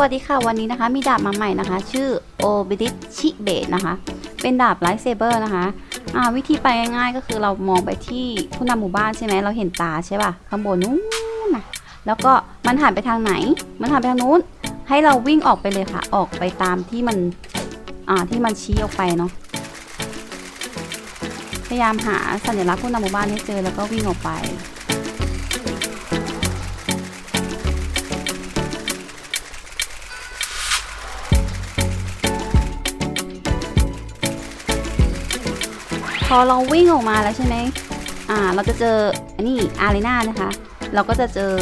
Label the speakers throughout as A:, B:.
A: วัสดีค่ะวันนี้นะคะมีดาบมาใหม่นะคะ ชื่อ o b i d i c h i b e นะคะ เป็นดาบไลท์เซเบอร์นะคะอ่าวิธีไปง่ายๆ ก็คือเรามองไปที่ผู้นำหมู่บ้านใช่ไหมเราเห็นตาใช่ป่ะข้างบนนู้นนะแล้วก็มันหันไปทางไหน มันหันไปทางนู้น ให้เราวิ่งออกไปเลยค่ะ ออกไปตามที่มันอ่าที่มันชี้ออกไปเนาะพยายามหาสัญลักษณ์ผู้นำหมู่บ้านให้เจอแล้วก็วิ่งออกไป พอเราวิ่งออกมาแล้วใช่ไหมอ่า เราจะเจออันนี้อารีนานะคะ เราก็จะเจอ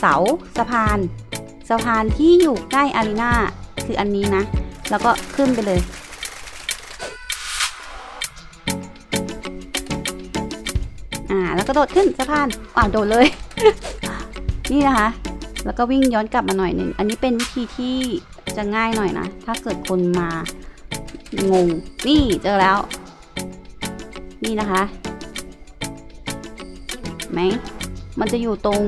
A: เสาสะพาน สะพานที่อยู่ใกล้อารีนาคืออันนี้นะ แล้วก็ขึ้นไปเลยอ่าแล้วก็โดดขึ้นสะพานอ่าโดดเลย นี่นะคะ แล้วก็วิ่งย้อนกลับมาหน่อยหนึ่งอันนี้เป็นวิธีที่จะง่ายหน่อยนะ ถ้าเกิดคนมางง นี่เจอแล้ว นี่นะคะไหมมันจะอยู่ตรง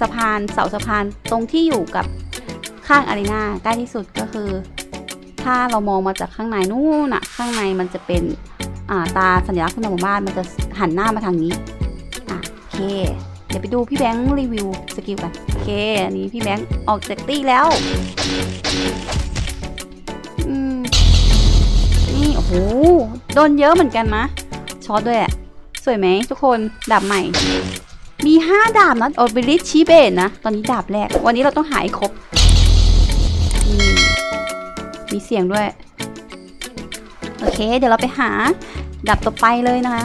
A: สะพานเสาสะพานตรงที่อยู่กับข้างอารีนาใกล้ที่สุดก็คือ ถ้าเรามองมาจากข้างในนู่นน่ะข้างในมันจะเป็นาตาสัญลักษณ์ของหมู่บ้านมันจะหันหน้ามาทางนี้อะโอเค เดี๋ยวไปดูพี่แบงค์รีวิวสกิลกันโอเคอันนี้พี่แบงค์ออกจากตี้แล้วอืมนี่โอ้โหโดนเยอะเหมือนกันนะ อสด้วยอะสวยไหมทุกคนดาบใหม่ มี 5 ดาบนะโอเบลิชชีเบนนะ ตอนนี้ดาบแรก วันนี้เราต้องหายครบ มีเสียงด้วย โอเค เดี๋ยวเราไปหาดาบต่อไปเลยนะคะ